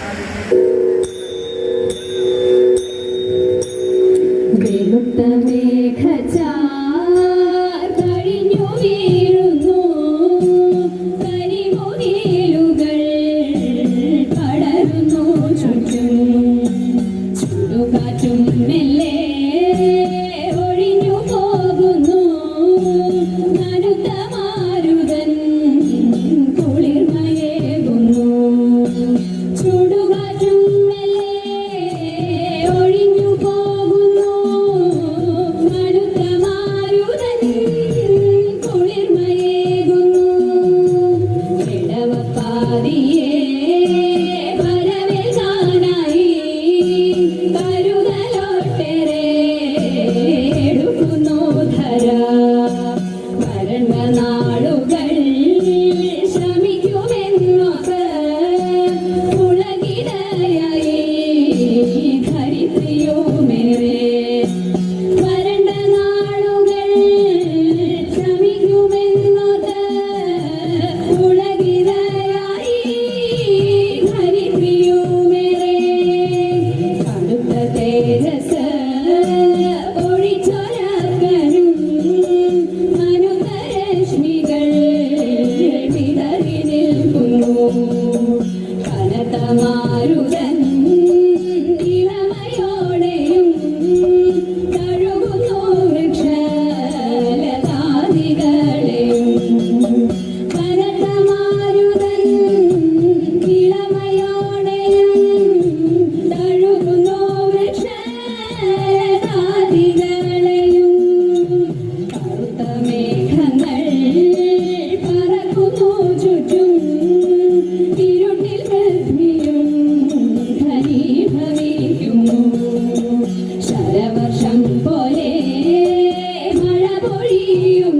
ಮಾಡಿದ್ದಾರೆ മഴ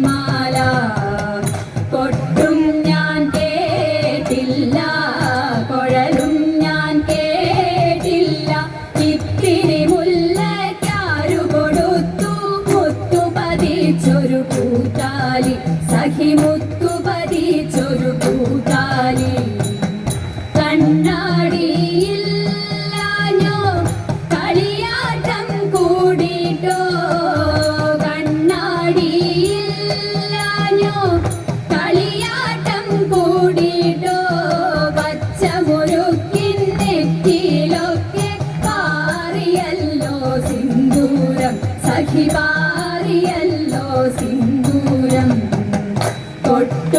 my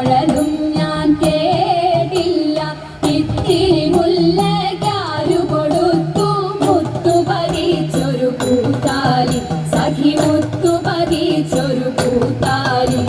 കുഴലും ഞാൻ കേട്ടില്ല ഇത്തിരി മുല്ലക്കാരു കൊടുത്തു മുത്തു പതിച്ചൊരു കൂത്താലി. സഖി മുത്തു പതിച്ചൊരു കൂത്താലി.